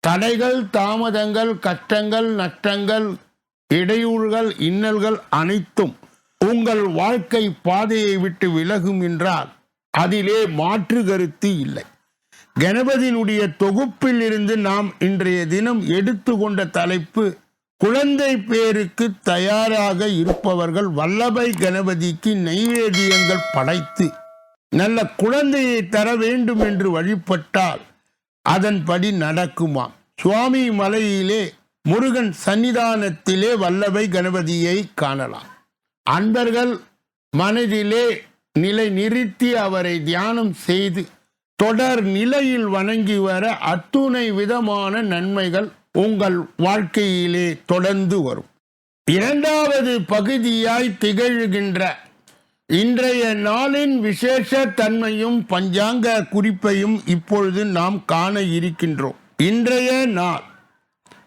தடைகள் தாமதங்கள் கஷ்டங்கள் நஷ்டங்கள் இடையூறுகள் இன்னல்கள் அனைத்தும் உங்கள் வாழ்க்கை பாதையை விட்டு விலகும் என்றால் அதிலே மாற்று கருத்து இல்லை. கணபதியினுடைய தொகுப்பில் இருந்து நாம் இன்றைய தினம் எடுத்துக்கொண்ட தலைப்பு குழந்தை பேருக்கு தயாராக இருப்பவர்கள் வல்லபை கணபதிக்கு நைவேத்தியங்கள் படைத்து நல்ல குழந்தையை தர வேண்டும் என்று வழிபட்டால் அதன்படி நடக்குமாம். சுவாமி மலையிலே முருகன் சன்னிதானத்திலே வல்லபை கணபதியை காணலாம். அன்பர்கள் மனதிலே நிலை நிறுத்தி அவரை தியானம் செய்து தொடர் நிலையில் வணங்கி வர அத்துணை விதமான நன்மைகள் உங்கள் வாழ்க்கையிலே தொடர்ந்து வரும். இரண்டாவது பகுதியாய் திகழ்கின்ற இன்றைய நாளின் விசேஷ தன்மையும் பஞ்சாங்க குறிப்பையும் இப்பொழுது நாம் காண இருக்கின்றோம். இன்றைய நாள்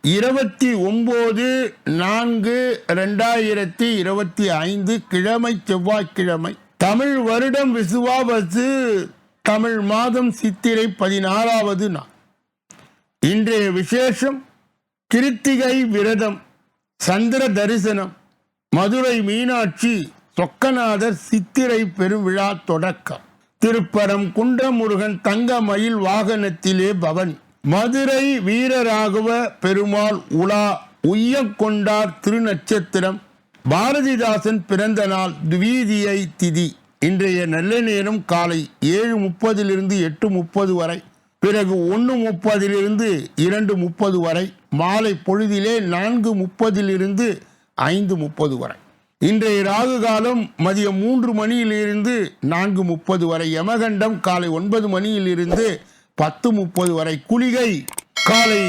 இருபத்தி ஒன்பது நான்கு ரெண்டாயிரத்தி இருபத்தி ஐந்து கிழமை செவ்வாய்க்கிழமை. தமிழ் வருடம் விசுவாபசு தமிழ் மாதம் சித்திரை பதினாறாவது நாள். இன்றைய விசேஷம் கிருத்திகை விரதம் சந்திர தரிசனம் மதுரை மீனாட்சி சொக்கநாதர் சித்திரை பெருவிழா தொடக்கம். திருப்பரம் குன்றமுருகன் தங்க மயில் வாகனத்திலே பவன். மதுரை வீரராகவ பெருமாள் உலா உய்யக்கொண்டார் திருநட்சத்திரம். பாரதிதாசன் பிறந்த நாள் துவீதியை திதி. இன்றைய நல்ல நேரம் காலை ஏழு முப்பதிலிருந்து எட்டு முப்பது வரை. பிறகு ஒன்று முப்பதிலிருந்து இரண்டு முப்பது வரை. மாலை பொழுதிலே நான்கு முப்பதிலிருந்து ஐந்து முப்பது வரை. இன்றைய ராகு காலம் மதியம் மூன்று மணியிலிருந்து நான்கு முப்பது வரை யமகண்டம் காலை ஒன்பது மணியிலிருந்து பத்து முப்பது வரை குளிகை காலை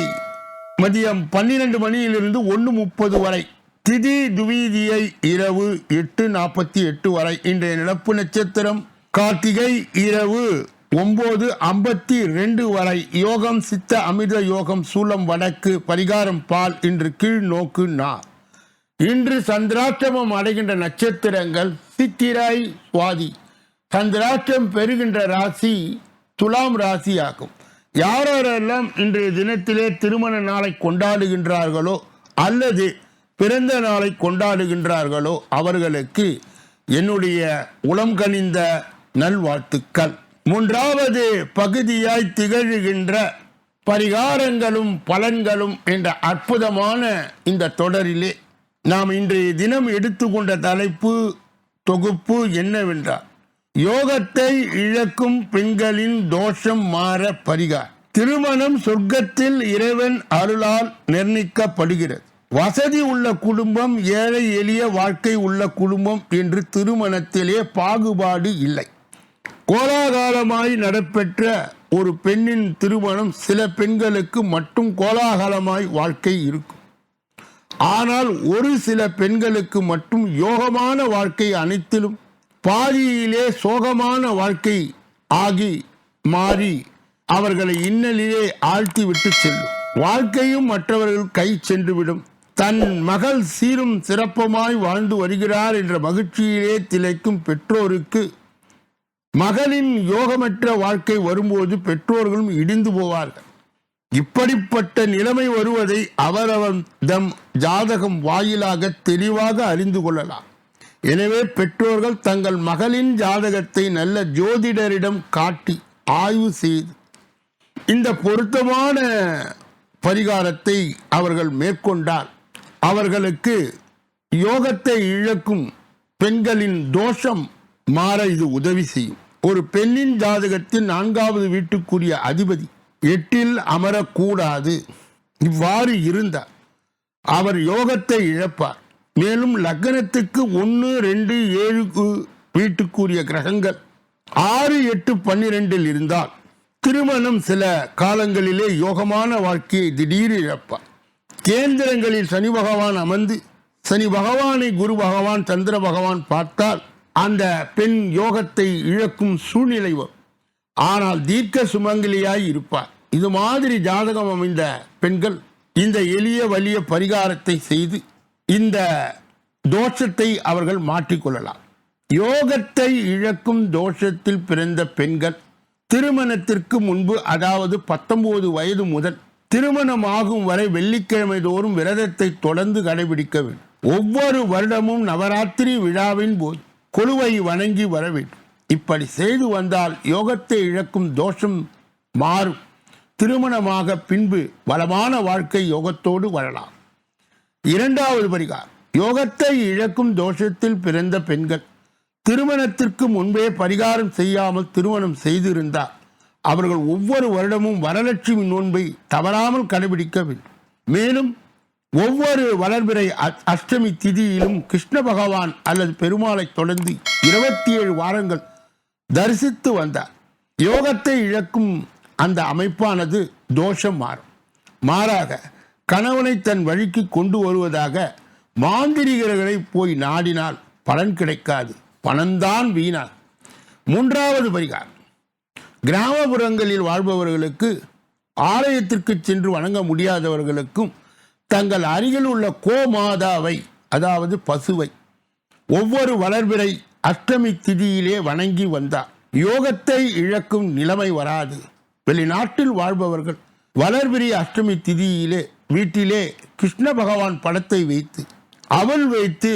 மதியம் பன்னிரண்டு மணியிலிருந்து ஒன்று முப்பது வரை திதி துவீதியை இரவு எட்டு நாற்பத்தி எட்டு வரை. இன்றைய நிலப்பு நட்சத்திரம் கார்த்திகை இரவு ஒம்பது ஐம்பத்தி ரெண்டு வரை. யோகம் சித்த அமிர்த யோகம் சூலம் வடக்கு பரிகாரம் பால் இன்று கீழ் நோக்கு நா இன்று சந்திராஷ்டமம் அடைகின்ற நட்சத்திரங்கள் சித்திராய் சுவாதி சந்திராஷ்டம் பெறுகின்ற ராசி துலாம் ராசி ஆகும் யாரெல்லாம் இன்றைய தினத்திலே திருமண நாளை கொண்டாடுகின்றார்களோ அல்லது பிறந்த நாளை கொண்டாடுகின்றார்களோ அவர்களுக்கு என்னுடைய உளம் கனிந்த நல்வாழ்த்துக்கள். மூன்றாவது பகுதியாய் திகழ்கின்ற பரிகாரங்களும் பலன்களும் என்ற அற்புதமான இந்த தொடரிலே நாம் இன்றைய தினம் எடுத்துக்கொண்ட தலைப்பு தொகுப்பு என்னவென்றால் யோகத்தை இழக்கும் பெண்களின் தோஷம் மாற பரிகார் திருமணம் சொர்க்கத்தில் இறைவன் அருளால் நிர்ணயிக்கப்படுகிறது. வசதி உள்ள குடும்பம் ஏழை எளிய வாழ்க்கை உள்ள குடும்பம் என்று திருமணத்திலே பாகுபாடு இல்லை. கோலாகாலமாய் நடைபெற்ற ஒரு பெண்ணின் திருமணம் சில பெண்களுக்கு மட்டும் கோலாகலமாய் வாழ்க்கை இருக்கும். ஆனால் ஒரு சில பெண்களுக்கு மட்டும் யோகமான வாழ்க்கை அனைத்திலும் பாதியிலே சோகமான வாழ்க்கை ஆகி மாறி அவர்களை இன்னலிலே ஆழ்த்தி விட்டு செல்லும். வாழ்க்கையும் மற்றவர்கள் கை சென்றுவிடும். தன் மகள் சீரும் சிறப்புமாய் வாழ்ந்து வருகிறார் என்ற மகிழ்ச்சியிலே திளைக்கும் பெற்றோருக்கு மகளின் யோகமற்ற வாழ்க்கை வரும்போது பெற்றோர்களும் இடிந்து போவார்கள். இப்படிப்பட்ட நிலைமை வருவதை அவரவர் தம் ஜாதகம் வாயிலாக தெளிவாக அறிந்து கொள்ளலாம். எனவே பெற்றோர்கள் தங்கள் மகளின் ஜாதகத்தை நல்ல ஜோதிடரிடம் காட்டி ஆய்வு செய்து இந்த பொருத்தமான பரிகாரத்தை அவர்கள் மேற்கொண்டால் அவர்களுக்கு யோகத்தை இழக்கும் பெண்களின் தோஷம் மாற இது உதவி செய்யும். ஒரு பெண்ணின் ஜாதகத்தின் நான்காவது வீட்டுக்குரிய அதிபதி எட்டில் அமரக்கூடாது. இவ்வாறு இருந்தார். அவர் யோகத்தை இழப்பார். மேலும் லக்னத்துக்கு ஒன்று ரெண்டு ஏழுக்கு வீட்டுக்குரிய கிரகங்கள் ஆறு எட்டு பன்னிரெண்டில் இருந்தால் திருமணம் சில காலங்களிலே யோகமான வாழ்க்கையை திடீர் இழப்பார். கேந்திரங்களில் சனி பகவான் அமர்ந்து சனி பகவானை குரு பகவான் சந்திர பகவான் பார்த்தால் அந்த பெண் யோகத்தை இழக்கும் சூழ்நிலை வரும். ஆனால் தீர்க்க சுமங்கலியாய் இருப்பார். இது மாதிரி ஜாதகம் அமைந்த பெண்கள் இந்த எளிய வலிய பரிகாரத்தை செய்து இந்த தோஷத்தை அவர்கள் மாற்றிக்கொள்ளலாம். யோகத்தை இழக்கும் தோஷத்தில் பிறந்த பெண்கள் திருமணத்திற்கு முன்பு அதாவது பத்தொன்பது வயது முதல் திருமணமாகும் வரை வெள்ளிக்கிழமை தோறும் விரதத்தை தொடர்ந்து கடைபிடிக்க வேண்டும். ஒவ்வொரு வருடமும் நவராத்திரி விழாவின் போது கொழுவை வணங்கி வர வேண்டும். இப்படி செய்து வந்தால் யோகத்தை இழக்கும் தோஷம் மாறும். திருமணமாக பின்பு வளமான வாழ்க்கை யோகத்தோடு வாழலாம். இரண்டாவது பரிகாரம். யோகத்தை இழக்கும் தோஷத்தில் பிறந்த பெண்கள் திருமணத்திற்கு முன்பே பரிகாரம் செய்யாமல் திருமணம் செய்திருந்தார் அவர்கள் ஒவ்வொரு வருடமும் வரலட்சுமி நோன்பை தவறாமல் கடைபிடிக்க வேண்டும். மேலும் ஒவ்வொரு வளர்பிறை அ- அஷ்டமி திதியிலும் கிருஷ்ண பகவான் அல்லது பெருமாளை தொடர்ந்து இருபத்தி ஏழு வாரங்கள் தரிசித்து வந்தார். யோகத்தை இழக்கும் அந்த அமைப்பானது தோஷம் மாறும். மாறாக கணவனை தன் வழிக்கு கொண்டு வருவதாக மாந்திரிகர்களை போய் நாடினால் பலன் கிடைக்காது. பணம்தான் வீணா மூன்றாவது பரிகாரம். கிராமப்புறங்களில் வாழ்பவர்களுக்கு ஆலயத்திற்கு சென்று வணங்க முடியாதவர்களுக்கும் தங்கள் அருகில் உள்ள கோமாதாவை அதாவது பசுவை ஒவ்வொரு வளர்பிறை அஷ்டமி திதியிலே வணங்கி வந்தார். யோகத்தை இழக்கும் நிலைமை வராது. வெளிநாட்டில் வாழ்பவர்கள் வளர்பிறை அஷ்டமி திதியிலே வீட்டிலே கிருஷ்ண பகவான் படத்தை வைத்து அவள் வைத்து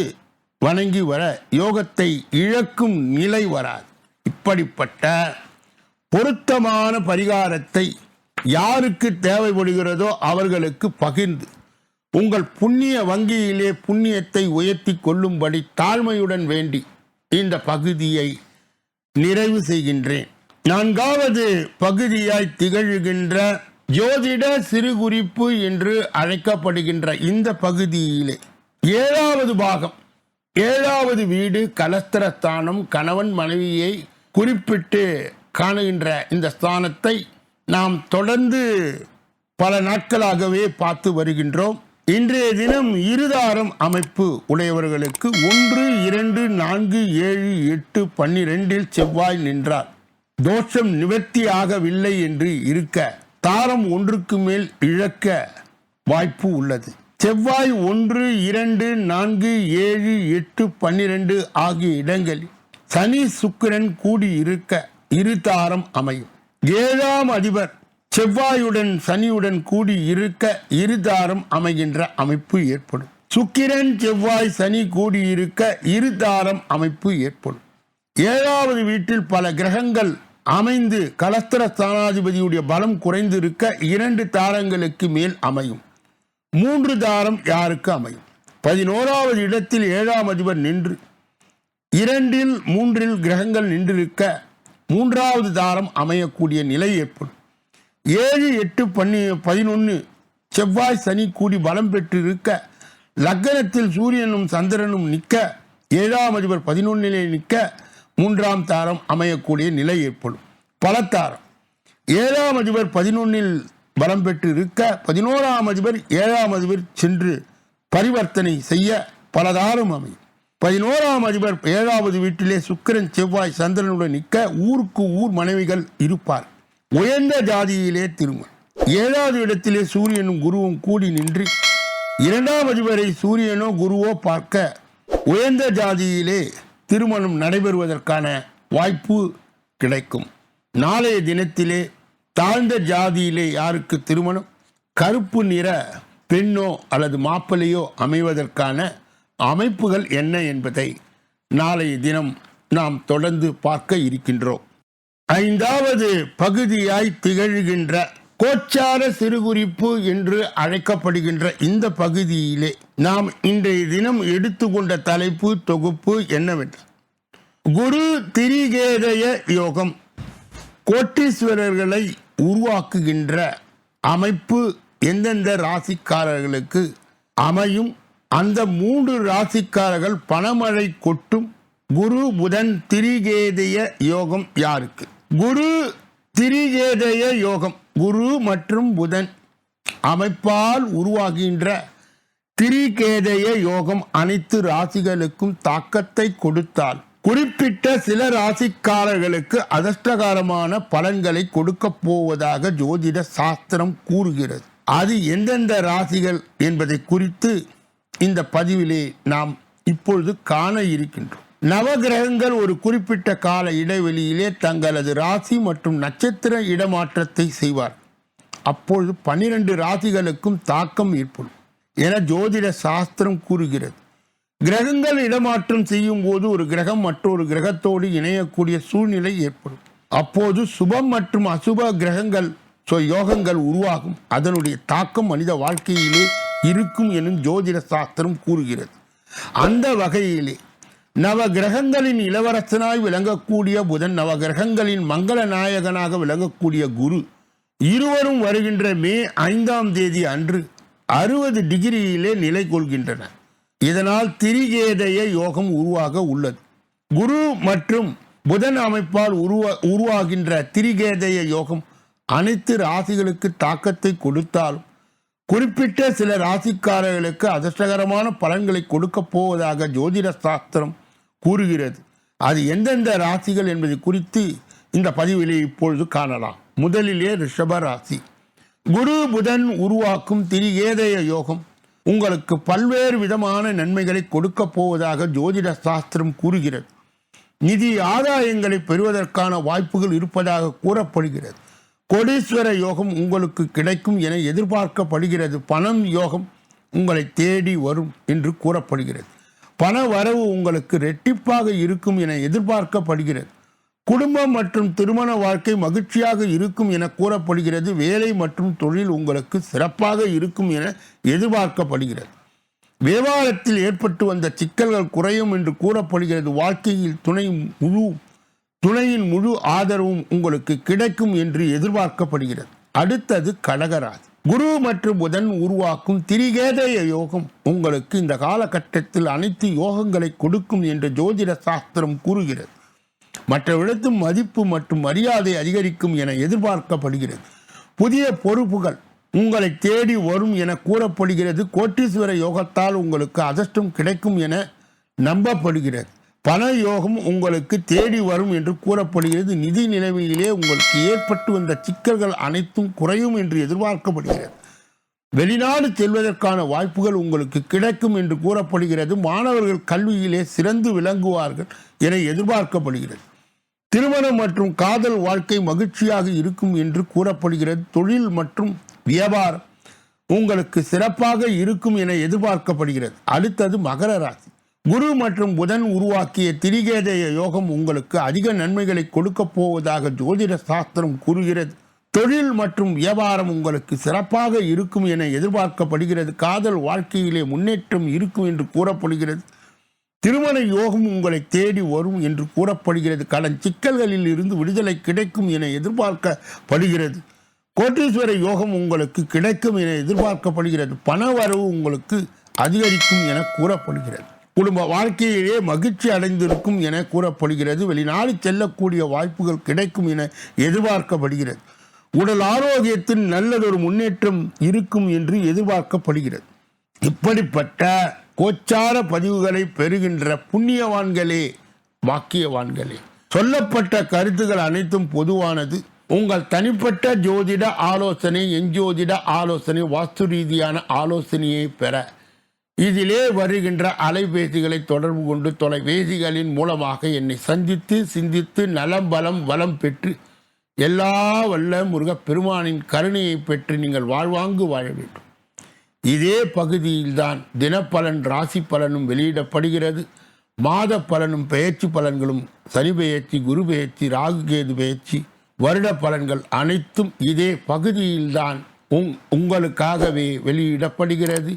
வணங்கி வர யோகத்தை இழக்கும் நிலை வராது. இப்படிப்பட்ட பொருத்தமான பரிகாரத்தை யாருக்கு தேவைப்படுகிறதோ அவர்களுக்கு பகிர்ந்து உங்கள் புண்ணிய வங்கியிலே புண்ணியத்தை உயர்த்தி கொள்ளும்படி தாழ்மையுடன் வேண்டி இந்த பகுதியை நிறைவு செய்கின்றேன். நான்காவது பகுதியாய் திகழ்கின்ற ஜோதிட சிறுகுறிப்பு என்று அழைக்கப்படுகின்ற இந்த பகுதியிலே ஏழாவது பாகம் ஏழாவது வீடு கலஸ்திரஸ்தானம் கணவன் மனைவியை குறிப்பிட்டு காணுகின்ற இந்த ஸ்தானத்தை நாம் தொடர்ந்து பல நாட்களாகவே பார்த்து வருகின்றோம். இன்றைய தினம் இருதாரம் அமைப்பு உடையவர்களுக்கு ஒன்று இரண்டு நான்கு ஏழு எட்டு பன்னிரெண்டில் செவ்வாய் நின்றார். தோஷம் நிவர்த்தியாகவில்லை என்று இருக்க தாரம் ஒன்றுக்கு மேல் இழக்க வாய்ப்பு உள்ளது. செவ்வாய் ஒன்று இரண்டு நான்கு ஏழு எட்டு பன்னிரண்டு ஆகிய இடங்களில் சனி சுக்கிரன் கூடி இருக்க இரு தாரம் அமையும். ஏழாம் அதிபர் செவ்வாயுடன் சனியுடன் கூடி இருக்க இருதாரம் அமைகின்ற அமைப்பு ஏற்படும். சுக்கிரன் செவ்வாய் சனி கூடி இருக்க இருதாரம் அமைப்பு ஏற்படும். ஏழாவது வீட்டில் பல கிரகங்கள் அமைந்து கலஸ்தர ஸ்தானாதிபதியுடைய பலம் குறைந்து இருக்க இரண்டு தாரங்களுக்கு மேல் அமையும். மூன்று தாரம் யாருக்கு அமையும்? பதினோராவது இடத்தில் ஏழாம் அதிபர் நின்று இரண்டில் மூன்றில் கிரகங்கள் நின்றிருக்க மூன்றாவது தாரம் அமையக்கூடிய நிலை ஏற்படும். ஏழு எட்டு பன்னி பதினொன்று செவ்வாய் சனி கூடி பலம் பெற்றிருக்க லக்னத்தில் சூரியனும் சந்திரனும் நிற்க ஏழாம் அதிபர் பதினொன்னிலே நிற்க மூன்றாம் தாரம் அமையக்கூடிய நிலை ஏற்படும். பலத்தாரம். ஏழாம் அதிபர் பதினொன்னில் பலம் பெற்று இருக்க பதினோராம் அதிபர் ஏழாம் அதிபர் சென்று பரிவர்த்தனை செய்ய பலதாரம் அமையும். பதினோராம் அதிபர் ஏழாவது வீட்டிலே சுக்கிரன் செவ்வாய் சந்திரனுடன் நிற்க ஊருக்கு ஊர் மனைவிகள் இருப்பார். உயர்ந்த ஜாதியிலே திருமணம். ஏழாவது இடத்திலே சூரியனும் குருவும் கூடி நின்று இரண்டாம் அதிபரை சூரியனோ குருவோ பார்க்க உயர்ந்த ஜாதியிலே திருமணம் நடைபெறுவதற்கான வாய்ப்பு கிடைக்கும். நாளைய தினத்திலே தாழ்ந்த ஜாதியிலே யாருக்கு திருமணம்? கருப்பு நிற பெண்ணோ அல்லது மாப்பிள்ளையோ அமைவதற்கான அமைப்புகள் என்ன என்பதை நாளைய தினம் நாம் தொடர்ந்து பார்க்க இருக்கின்றோம். ஐந்தாவது பகுதியாய் திகழ்கின்ற கோச்சார சிறுகுறிப்பு என்று அழைக்கப்படுகின்ற இந்த பகுதியிலே நாம் இன்றைய தினம் எடுத்துக்கொண்ட தலைப்பு தொகுப்பு என்னவென்றால் குரு திரிகேதய யோகம். கோட்டீஸ்வரர்களை உருவாக்குகின்ற அமைப்பு எந்தெந்த ராசிக்காரர்களுக்கு அமையும்? அந்த மூன்று ராசிக்காரர்கள் பணமழை கொட்டும் குரு புதன் திரிகேதய யோகம் யாருக்கு? குரு திரிகேதய யோகம் குரு மற்றும் புதன் அமைப்பால் உருவாகின்ற திரிகேதய யோகம் அனைத்து ராசிகளுக்கும் தாக்கத்தை கொடுத்தால் குறிப்பிட்ட சில ராசிக்காரர்களுக்கு அதிர்ஷ்டகரமான பலன்களை கொடுக்க போவதாக ஜோதிட சாஸ்திரம் கூறுகிறது. அது எந்தெந்த ராசிகள் என்பதை குறித்து இந்த பதிவிலே நாம் இப்பொழுது காண இருக்கின்றோம். நவகிரகங்கள் ஒரு குறிப்பிட்ட கால இடைவெளியிலே தங்களது ராசி மற்றும் நட்சத்திர இடமாற்றத்தை செய்வார். அப்பொழுது பன்னிரண்டு ராசிகளுக்கும் தாக்கம் ஏற்படும் என ஜோதிட சாஸ்திரம் கூறுகிறது. கிரகங்கள் இடமாற்றம் செய்யும் போது ஒரு கிரகம் மற்றொரு கிரகத்தோடு இணையக்கூடிய சூழ்நிலை ஏற்படும். அப்போது சுபம் மற்றும் அசுப கிரகங்கள் சொ- யோகங்கள் உருவாகும். அதனுடைய தாக்கம் மனித வாழ்க்கையிலே இருக்கும் எனும் ஜோதிட சாஸ்திரம் கூறுகிறது. அந்த வகையிலே நவ கிரகங்களின் இளவரசனாய் விளங்கக்கூடிய புதன் நவ கிரகங்களின் மங்கள நாயகனாக விளங்கக்கூடிய குரு இருவரும் வருகின்ற மே ஐந்தாம் தேதி அன்று அறுபது டிகிரியிலே நிலை கொள்கின்றன. இதனால் திரிகேதய யோகம் உருவாக உள்ளது. குரு மற்றும் புதன் அமைப்பால் உருவா உருவாகின்ற திரிகேதய யோகம் அனைத்து ராசிகளுக்கு தாக்கத்தை கொடுத்தாலும் குறிப்பிட்ட சில ராசிக்காரர்களுக்கு அதிர்ஷ்டகரமான பலன்களை கொடுக்கப் போவதாக ஜோதிட சாஸ்திரம் கூறுகிறது. அது எந்தெந்த ராசிகள் என்பது குறித்து இந்த பதிவிலே இப்பொழுது காணலாம். முதலிலே ரிஷப ராசி. குரு புதன் உருவாக்கும் திரிகேதய யோகம். உங்களுக்கு பல்வேறு விதமான நன்மைகளை கொடுக்கப் போவதாக ஜோதிட சாஸ்திரம் கூறுகிறது. நிதி ஆதாயங்களை பெறுவதற்கான வாய்ப்புகள் இருப்பதாக கூறப்படுகிறது. கோடீஸ்வர யோகம் உங்களுக்கு கிடைக்கும் என எதிர்பார்க்கப்படுகிறது. பணம் யோகம் உங்களை தேடி வரும் என்று கூறப்படுகிறது. பண வரவு உங்களுக்கு ரெட்டிப்பாக இருக்கும் என எதிர்பார்க்கப்படுகிறது. குடும்பம் மற்றும் திருமண வாழ்க்கை மகிழ்ச்சியாக இருக்கும் என கூறப்படுகிறது. வேலை மற்றும் தொழில் உங்களுக்கு சிறப்பாக இருக்கும் என எதிர்பார்க்கப்படுகிறது. விவகாரத்தில் ஏற்பட்டு வந்த சிக்கல்கள் குறையும் என்று கூறப்படுகிறது. வாழ்க்கையில் துணை முழு துணையின் முழு ஆதரவும் உங்களுக்கு கிடைக்கும் என்று எதிர்பார்க்கப்படுகிறது. அடுத்தது கடகராசி. குரு மற்றும் புதன் உருவாக்கும் திரிகேதய யோகம் உங்களுக்கு இந்த காலகட்டத்தில் அனைத்து யோகங்களை கொடுக்கும் என்று ஜோதிட சாஸ்திரம் கூறுகிறது. மற்றவிடத்தும் மதிப்பு மற்றும் மரியாதை அதிகரிக்கும் என எதிர்பார்க்கப்படுகிறது. புதிய பொறுப்புகள் உங்களை தேடி வரும் என கூறப்படுகிறது. கோட்டீஸ்வர யோகத்தால் உங்களுக்கு அதிர்ஷ்டம் கிடைக்கும் என நம்பப்படுகிறது. பண யோகம் உங்களுக்கு தேடி வரும் என்று கூறப்படுகிறது. நிதி நிலைமையிலே உங்களுக்கு ஏற்பட்டு வந்த சிக்கல்கள் அனைத்தும் குறையும் என்று எதிர்பார்க்கப்படுகிறது. வெளிநாடு செல்வதற்கான வாய்ப்புகள் உங்களுக்கு கிடைக்கும் என்று கூறப்படுகிறது. மாணவர்கள் கல்வியிலே சிறந்து விளங்குவார்கள் என எதிர்பார்க்கப்படுகிறது. திருமணம் மற்றும் காதல் வாழ்க்கை மகிழ்ச்சியாக இருக்கும் என்று கூறப்படுகிறது. தொழில் மற்றும் வியாபாரம் உங்களுக்கு சிறப்பாக இருக்கும் என எதிர்பார்க்கப்படுகிறது. அடுத்தது மகர ராசி. குரு மற்றும் புதன் உருவாக்கிய திரிகேதய யோகம் உங்களுக்கு அதிக நன்மைகளை கொடுக்கப் போவதாக ஜோதிட சாஸ்திரம் கூறுகிறது. தொழில் மற்றும் வியாபாரம் உங்களுக்கு சிறப்பாக இருக்கும் என எதிர்பார்க்கப்படுகிறது. காதல் வாழ்க்கையிலே முன்னேற்றம் இருக்கும் என்று கூறப்படுகிறது. திருமண யோகம் உங்களை தேடி வரும் என்று கூறப்படுகிறது. கடன் சிக்கல்களில் இருந்து விடுதலை கிடைக்கும் என எதிர்பார்க்கப்படுகிறது. கோட்டீஸ்வர யோகம் உங்களுக்கு கிடைக்கும் என எதிர்பார்க்கப்படுகிறது. பண வரவு உங்களுக்கு அதிகரிக்கும் என கூறப்படுகிறது. குடும்ப வாழ்க்கையிலே மகிழ்ச்சி அடைந்திருக்கும் என கூறப்படுகிறது. வெளிநாடு செல்லக்கூடிய வாய்ப்புகள் கிடைக்கும் என எதிர்பார்க்கப்படுகிறது. உடல் ஆரோக்கியத்தின் நல்லதொரு முன்னேற்றம் இருக்கும் என்று எதிர்பார்க்கப்படுகிறது. இப்படிப்பட்ட கோச்சார பதிவுகளை பெறுகின்ற புண்ணியவான்களே வாக்கியவான்களே சொல்லப்பட்ட கருத்துக்கள் அனைத்தும் பொதுவானது. உங்கள் தனிப்பட்ட ஜோதிட ஆலோசனை எஞ்சோதிட ஆலோசனை வாஸ்து ரீதியான ஆலோசனையை பெற இதிலே வருகின்ற அலைபேசிகளை தொடர்பு கொண்டு தொலைபேசிகளின் மூலமாக என்னை சந்தித்து சிந்தித்து நலம் பலம் வளம் பெற்று எல்லா வல்ல முருகப் பெருமானின் கருணையை பெற்று நீங்கள் வாழ்வாங்கு வாழ வேண்டும். இதே பகுதியில்தான் தினப்பலன் ராசி பலனும் வெளியிடப்படுகிறது. மாத பலனும் பெயர்ச்சி பலன்களும் சனி பெயர்ச்சி குரு பெயர்ச்சி ராகு கேது பெயர்ச்சி வருட பலன்கள் அனைத்தும் இதே பகுதியில்தான் உங் உங்களுக்காகவே வெளியிடப்படுகிறது.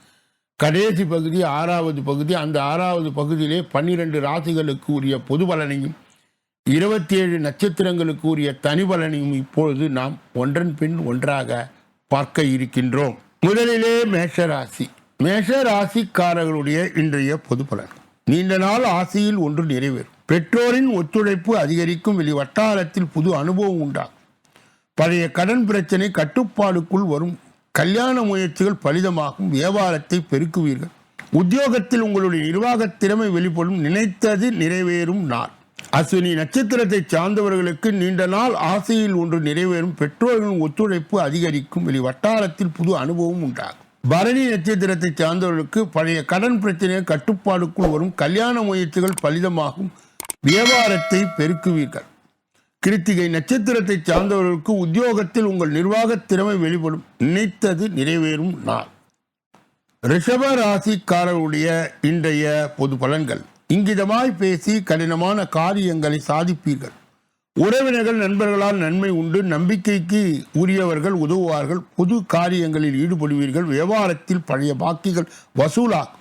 கடைசி பகுதி ஆறாவது பகுதி அந்த ஆறாவது பகுதியிலே பன்னிரண்டு ராசிகளுக்கு உரிய பொது பலனையும் இருபத்தி ஏழு நட்சத்திரங்களுக்கு உரிய தனி பலனையும் இப்பொழுது நாம் ஒன்றன் பின் ஒன்றாக பார்க்க இருக்கின்றோம். முதலிலே மேஷராசி. மேஷராசிக்காரர்களுடைய இன்றைய பொது பலன். நீண்ட நாள் ஆசையில் ஒன்று நிறைவேறும். பெற்றோரின் ஒத்துழைப்பு அதிகரிக்கும் வெளி வட்டாரத்தில் புது அனுபவம் உண்டாகும். பழைய கடன் பிரச்சனை கட்டுப்பாடுக்குள் வரும் கல்யாண முயற்சிகள் பலிதமாகும் வியாபாரத்தை பெருக்குவீர்கள். உத்தியோகத்தில் உங்களுடைய நிர்வாகத் திறமை வெளிப்படும் நினைத்தது நிறைவேறும் நாள். அஸ்வினி நட்சத்திரத்தை சார்ந்தவர்களுக்கு நீண்ட நாள் ஆசையில் ஒன்று நிறைவேறும் பெற்றோர்களின் ஒத்துழைப்பு அதிகரிக்கும் வெளி வட்டாரத்தில் புது அனுபவம் உண்டாகும். பரணி நட்சத்திரத்தை சார்ந்தவர்களுக்கு பழைய கடன் பிரச்சனை கட்டுப்பாடுக்குள் வரும் கல்யாண முயற்சிகள் பலிதமாகும் வியாபாரத்தை பெருக்குவீர்கள். கிருத்திகை நட்சத்திரத்தை சார்ந்தவர்களுக்கு உத்தியோகத்தில் உங்கள் நிர்வாகத் திறமை வெளிப்படும். நினைத்தது நிறைவேறும் நாள். ரிஷப ராசிக்காரருடைய இன்றைய பொது பலன்கள். இங்கிதமாய் பேசி கடினமான காரியங்களை சாதிப்பீர்கள். உறவினர்கள் நண்பர்களால் நன்மை உண்டு. நம்பிக்கைக்கு உரியவர்கள் உதவுவார்கள். புது காரியங்களில் ஈடுபடுவீர்கள். வியாபாரத்தில் பழைய பாக்கிகள் வசூலாகும்.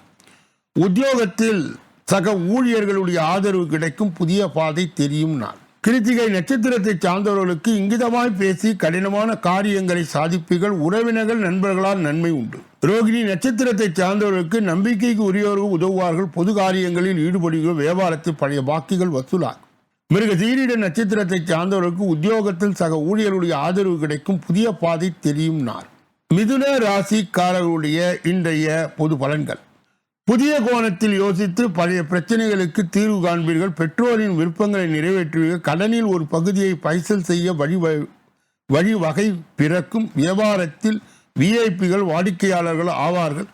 உத்தியோகத்தில் சக ஊழியர்களுடைய ஆதரவு கிடைக்கும். புதிய பாதை தெரியும் நாள். கிருத்திகை நட்சத்திரத்தை சார்ந்தவர்களுக்கு இங்கிதமாய் பேசி கடினமான காரியங்களை சாதிப்பீர்கள். உறவினர்கள் நண்பர்களால் நன்மை உண்டு. ரோகிணி நட்சத்திரத்தை சார்ந்தவர்களுக்கு நம்பிக்கைக்கு உரியவர்கள் உதவுவார்கள். பொது காரியங்களில் ஈடுபடுகிற வியாபாரத்தில் பழைய பாக்கிகள் வசூலாகும். மிருக சீரிட நட்சத்திரத்தை சார்ந்தவர்களுக்கு உத்தியோகத்தில் சக ஊழியர்களுடைய ஆதரவு கிடைக்கும். புதிய பாதை தெரியும் நாள். மிதுன ராசிக்காரர்களுடைய இன்றைய பொது பலன்கள். புதிய கோணத்தில் யோசித்து பழைய பிரச்சனைகளுக்கு தீர்வு காண்பீர்கள். பெற்றோரின் விருப்பங்களை நிறைவேற்றுவீர்கள். கடனில் ஒரு பகுதியை பைசல் செய்ய வழி வழி வகை பிறக்கும். வியாபாரத்தில் விஐபிகள் வாடிக்கையாளர்கள் ஆவார்கள்.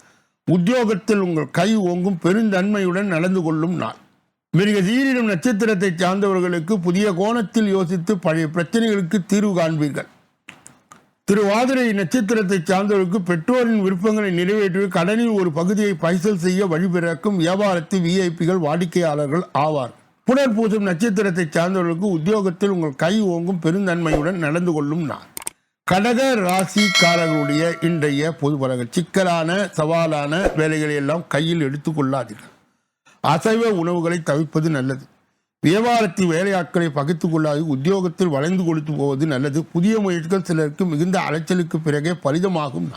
உத்தியோகத்தில் உங்கள் கை ஓங்கும். பெருந்தன்மையுடன் நடந்து கொள்ளும் நாள். மிருக சீரிடும் நட்சத்திரத்தை சார்ந்தவர்களுக்கு புதிய கோணத்தில் யோசித்து பழைய பிரச்சனைகளுக்கு தீர்வு காண்பீர்கள். திருவாதிரை நட்சத்திரத்தை சார்ந்தவர்களுக்கு பெற்றோரின் விருப்பங்களை நிறைவேற்றி கடனில் ஒரு பகுதியை பைசல் செய்ய வழிபிறக்கும் வியாபாரத்தில் விஐபிகள் வாடிக்கையாளர்கள் ஆவார். புனர்பூசம் நட்சத்திரத்தை சார்ந்தவர்களுக்கு உத்தியோகத்தில் உங்கள் கை ஓங்கும் பெருந்தன்மையுடன் நடந்து கொள்ளும் நாள். கடக ராசிக்காரர்களுடைய இன்றைய பொது பலங்கள் சிக்கலான சவாலான வேலைகளை எல்லாம் கையில் எடுத்துக்கொள்ளாதீர்கள் அசைவ உணவுகளை தவிர்ப்பது நல்லது. வியாபாரத்தில் வேலையாட்களை பகிர்ந்து கொள்ளாது உத்தியோகத்தில் வளைந்து கொடுத்து போவது நல்லது. புதிய முயற்சிகள் சிலருக்கு மிகுந்த அலைச்சலுக்கு பிறகே பலிதமாகும்.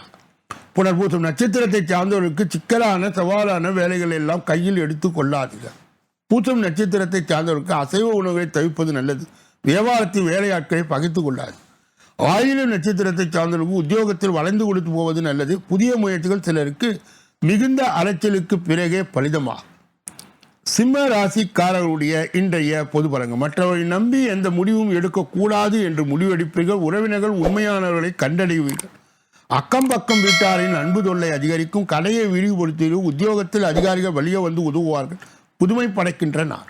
புனர்பூசம் நட்சத்திரத்தை சார்ந்தவர்களுக்கு சிக்கலான சவாலான வேலைகள் எல்லாம் கையில் எடுத்து கொள்ளாதீர்கள் பூசம் நட்சத்திரத்தை சார்ந்தவர்களுக்கு அசைவ உணவுகளை தவிர்ப்பது நல்லது. வியாபாரத்தில் வேலையாட்களை பகிர்ந்து கொள்ளாது ஆயிரம் நட்சத்திரத்தை சார்ந்தவர்களுக்கு உத்தியோகத்தில் வளைந்து கொடுத்து போவது நல்லது. புதிய முயற்சிகள் சிலருக்கு மிகுந்த அலைச்சலுக்கு பிறகே பலிதமாகும். சிம்ம ராசிக்காரர்களுடைய இன்றைய பொது பலங்க. மற்றவரை நம்பி எந்த முடிவும் எடுக்கக்கூடாது என்று முடிவெடுப்பீர்கள். உறவினர்கள் உண்மையானவர்களை கண்டடைவீர்கள். அக்கம் பக்கம் வீட்டாரின் அன்பு தொல்லை அதிகரிக்கும். கடையை விரிவுபடுத்துவீர்கள் உத்தியோகத்தில் அதிகாரிகள் வெளியே வந்து உதவுவார்கள். புதுமை படைக்கின்றனர்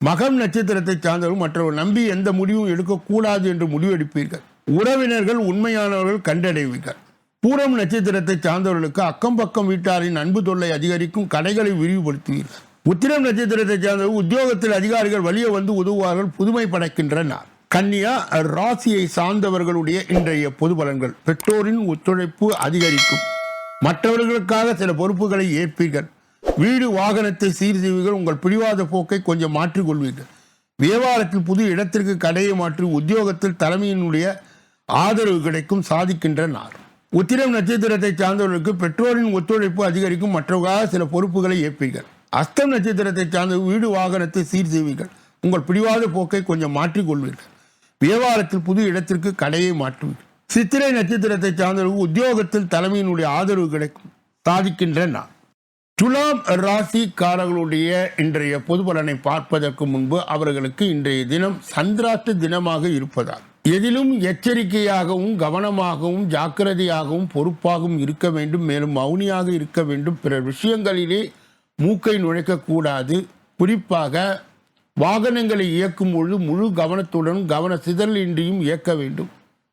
மகம் நட்சத்திரத்தை சார்ந்தவர்கள் மற்றவர்கள் நம்பி எந்த முடிவும் எடுக்கக்கூடாது என்று முடிவெடுப்பீர்கள். உறவினர்கள் உண்மையானவர்கள் கண்டடைவீர்கள். பூரம் நட்சத்திரத்தை சார்ந்தவர்களுக்கு அக்கம் பக்கம் வீட்டாரின் அன்பு தொல்லை அதிகரிக்கும். கடைகளை விரிவுபடுத்துவீர்கள். உத்திரம் நட்சத்திரத்தை சேர்ந்த உத்தியோகத்தில் அதிகாரிகள் வழியே வந்து உதவுவார்கள் புதுமை படைக்கின்றனர் கன்னியா ராசியை சார்ந்தவர்களுடைய இன்றைய பொது பலன்கள். பெற்றோரின் ஒத்துழைப்பு அதிகரிக்கும். மற்றவர்களுக்காக சில பொறுப்புகளை ஏற்பீர்கள். வீடு வாகனத்தை சீர் செய்வீர்கள் உங்கள் பிடிவாத போக்கை கொஞ்சம் மாற்றிக்கொள்வீர்கள். வியாபாரத்தில் புது இடத்திற்கு கடையை மாற்றி உத்தியோகத்தில் தலைமையினுடைய ஆதரவு கிடைக்கும் சாதிக்கின்ற நார் உத்திரம் நட்சத்திரத்தை சார்ந்தவர்களுக்கு பெற்றோரின் ஒத்துழைப்பு அதிகரிக்கும். மற்றவர்களாக சில பொறுப்புகளை ஏற்பீர்கள். அஸ்தம் நட்சத்திரத்தை சார்ந்த வீடு வாகனத்தை சீர் செய்வீர்கள். உங்கள் பிடிவாத போக்கை கொஞ்சம் மாற்றிக்கொள்வீர்கள் வியாபாரத்தில் புது இடத்திற்கு கடையை மாற்றுவீர்கள். சித்திரை நட்சத்திரத்தை சார்ந்தவர்கள் உத்தியோகத்தில் தலைமையினுடைய ஆதரவு கிடைக்கும். சாதிக்கின்ற நான் துலாம் ராசிக்காரர்களுடைய இன்றைய பொது பலனை பார்ப்பதற்கு முன்பு அவர்களுக்கு இன்றைய தினம் சந்திராஷ்ட தினமாக இருப்பதால் எதிலும் எச்சரிக்கையாகவும் கவனமாகவும் ஜாக்கிரதையாகவும் பொறுப்பாகவும் இருக்க வேண்டும். மேலும் மௌனியாக இருக்க வேண்டும். பிற விஷயங்களிலே மூக்கை நுழைக்கக்கூடாது. குறிப்பாக வாகனங்களை இயக்கும் பொழுது முழு கவனத்துடன் கவன சிதறலின்றியும் இயக்க வேண்டும்.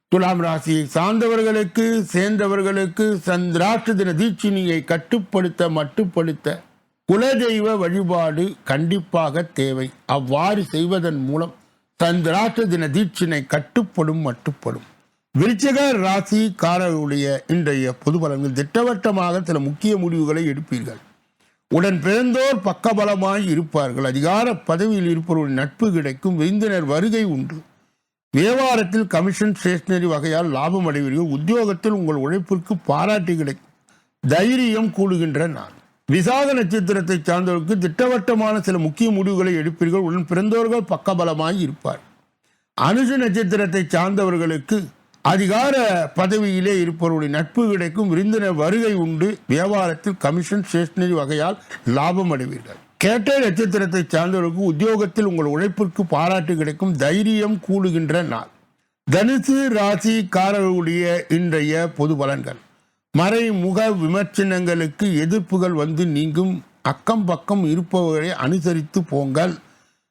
துலாம் ராசியை சார்ந்தவர்களுக்கு சேர்ந்தவர்களுக்கு சந்திராஷ்ட தின தீட்சினியை கட்டுப்படுத்த மட்டுப்படுத்த குலதெய்வ வழிபாடு கண்டிப்பாக தேவை. அவ்வாறு செய்வதன் மூலம் சந்திராஷ்ட தின தீட்சினை கட்டுப்படும் மட்டுப்படும். விருச்சக ராசிக்காரர்களுடைய இன்றைய பொது பலன்கள் திட்டவட்டமாக சில முக்கிய முடிவுகளை எடுப்பீர்கள். உடன் பிறந்தோர் பக்கபலமாய் இருப்பார்கள். அதிகார பதவியில் இருப்பவர்கள் நட்பு கிடைக்கும். விருந்தினர் வருகை உண்டு. வியாபாரத்தில் கமிஷன் ஸ்டேஷனரி வகையால் லாபம் அடைவீர்கள். உத்தியோகத்தில் உங்கள் உழைப்பிற்கு பாராட்டு கிடைக்கும். தைரியம் கூடுகின்ற நாள். விசாக நட்சத்திரத்தை சார்ந்தவர்களுக்கு திட்டவட்டமான சில முக்கிய முடிவுகளை எடுப்பீர்கள். உடன் பிறந்தோர்கள் பக்கபலமாய் இருப்பார் அனுசு நட்சத்திரத்தை சார்ந்தவர்களுக்கு அதிகார பதவியிலே இருப்பவருடைய நட்பு கிடைக்கும் விருந்தினர் வருகை உண்டு. வியாபாரத்தில் கமிஷன் ஸ்டேஷனரி வகையால் லாபம் அடைவீர்கள். கேட்ட நட்சத்திரத்தை சார்ந்தவர்களுக்கு உத்தியோகத்தில் உங்கள் உழைப்பிற்கு பாராட்டு கிடைக்கும். தைரியம் கூடுகின்ற நாள். தனுசு ராசிக்காரர்களுடைய இன்றைய பொது பலன்கள். மறைமுக விமர்சனங்களுக்கு எதிர்ப்புகள் வந்து நீங்கும். அக்கம் பக்கம் இருப்பவர்களை அனுசரித்து போங்கள்.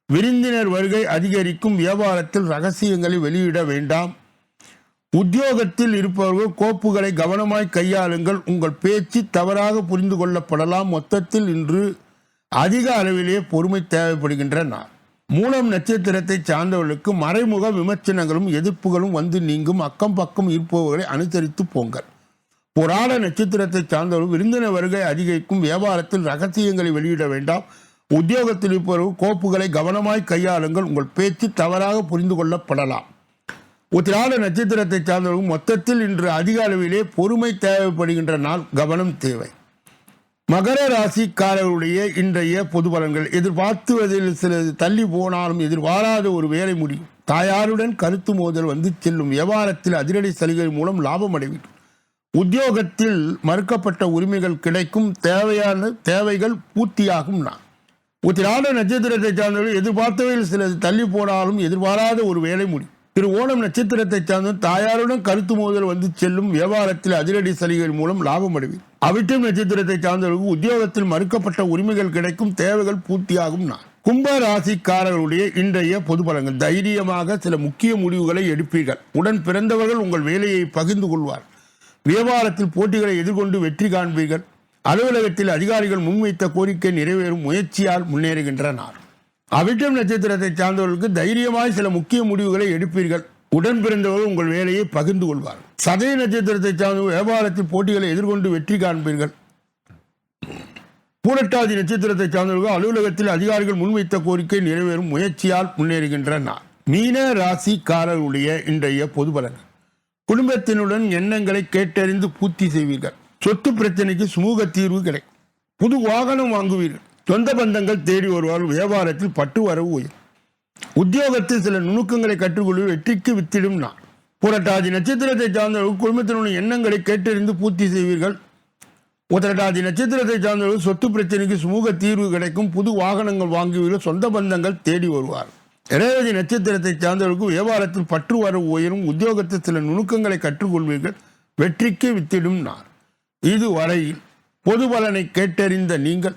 விருந்தினர் வருகை அதிகரிக்கும். வியாபாரத்தில் ரகசியங்களை வெளியிட வேண்டாம். உத்தியோகத்தில் இருப்பவர்கள் கோப்புகளை கவனமாய் கையாளுங்கள். உங்கள் பேச்சு தவறாக புரிந்து கொள்ளப்படலாம். மொத்தத்தில் இன்று அதிக அளவிலேயே பொறுமை தேவைப்படுகின்ற நாள் மூலம் நட்சத்திரத்தை சார்ந்தவர்களுக்கு மறைமுக விமர்சனங்களும் எதிர்ப்புகளும் வந்து நீங்கும். அக்கம் பக்கம் இருப்பவர்களை அனுசரித்து போங்கள். புராண நட்சத்திரத்தை சார்ந்தவர்கள் விருந்தின வருகை அதிகரிக்கும். வியாபாரத்தில் ரகசியங்களை வெளியிட வேண்டாம். உத்தியோகத்தில் இருப்பவர்கள் கோப்புகளை கவனமாய் கையாளுங்கள். உங்கள் பேச்சு தவறாக புரிந்து கொள்ளப்படலாம். உத்திராட நட்சத்திரத்தை சார்ந்தவர்கள் மொத்தத்தில் இன்று அதிக அளவிலே பொறுமை தேவைப்படுகின்ற நாள் கவனம் தேவை. மகர ராசிக்காரர்களுடைய இன்றைய பொது பலன்கள். எதிர்பார்த்துவதில் சிலது தள்ளி போனாலும் எதிர்பாராத ஒரு வேலை முடியும். தாயாருடன் கருத்து மோதல் வந்து செல்லும். வியாபாரத்தில் அதிரடி சலுகை மூலம் லாபம் அடைவிடும் உத்தியோகத்தில் மறுக்கப்பட்ட உரிமைகள் கிடைக்கும். தேவையான தேவைகள் பூர்த்தியாகும் நான் உத்திராட நட்சத்திரத்தை சார்ந்தவர்கள் எதிர்பார்த்தவையில் சிலது தள்ளி போனாலும் எதிர்பாராத ஒரு வேலை முடியும். திரு ஓணம் நட்சத்திரத்தை சார்ந்த தாயாருடன் கருத்து மோதல் வந்து செல்லும் வியாபாரத்தில் அதிரடி சலுகைகள் மூலம் லாபம் அடைவீர். அவிட்டம் நட்சத்திரத்தை சார்ந்தவர்களுக்கு உத்தியோகத்தில் மறுக்கப்பட்ட உரிமைகள் கிடைக்கும் தேவைகள் பூர்த்தியாகும் நான் கும்ப ராசிக்காரர்களுடைய இன்றைய பொது பலங்கள் தைரியமாக சில முக்கிய முடிவுகளை எடுப்பீர்கள். உடன் பிறந்தவர்கள் உங்கள் வேலையை பகிர்ந்து கொள்வார். வியாபாரத்தில் போட்டிகளை எதிர்கொண்டு வெற்றி காண்பீர்கள். அலுவலகத்தில் அதிகாரிகள் முன்வைத்த கோரிக்கை நிறைவேறும் முயற்சியால் முன்னேறுகின்றனர். அவிட்டம் நட்சத்திரத்தை சார்ந்தவர்களுக்கு தைரியமாய் சில முக்கிய முடிவுகளை எடுப்பீர்கள். உடன் பிறந்தவர்கள் உங்கள் வேலையை பகிர்ந்து கொள்வார் சதய நட்சத்திரத்தை சார்ந்த வியாபாரத்தில் போட்டிகளை எதிர்கொண்டு வெற்றி காண்பீர்கள். பூரட்டாதி நட்சத்திரத்தை சார்ந்தவர்கள் அலுவலகத்தில் அதிகாரிகள் முன்வைத்த கோரிக்கை நிறைவேறும் முயற்சியால் முன்னேறுகின்ற மீன ராசிக்காரருடைய இன்றைய பொது பலன். குடும்பத்தினுடன் எண்ணங்களை கேட்டறிந்து பூர்த்தி செய்வீர்கள். சொத்து பிரச்சனைக்கு சுமூக தீர்வு கிடைக்கும். புது வாகனம் வாங்குவீர்கள். சொந்த பந்தங்கள் தேடி வருவார். வியாபாரத்தில் பட்டு வரவு உயரும் உத்தியோகத்தில் சில நுணுக்கங்களை கற்றுக்கொள்ள வெற்றிக்கு வித்திடும் நான் புரட்டாதி நட்சத்திரத்தை சார்ந்தவர்கள் குடும்பத்தினுடைய எண்ணங்களை கேட்டறிந்து பூர்த்தி செய்வீர்கள். உத்திரட்டாதி நட்சத்திரத்தை சார்ந்தவர்கள் சொத்து பிரச்சனைக்கு சுமூக தீர்வு கிடைக்கும். புது வாகனங்கள் வாங்குவீர்கள். சொந்த பந்தங்கள் தேடி வருவார். இறைவதி நட்சத்திரத்தை சார்ந்தவர்களுக்கு வியாபாரத்தில் பற்று வரவு உயரும். உத்தியோகத்தில் சில நுணுக்கங்களை கற்றுக்கொள்வீர்கள். வெற்றிக்கு வித்திடும் நான் இதுவரையில் பொது பலனை கேட்டறிந்த நீங்கள்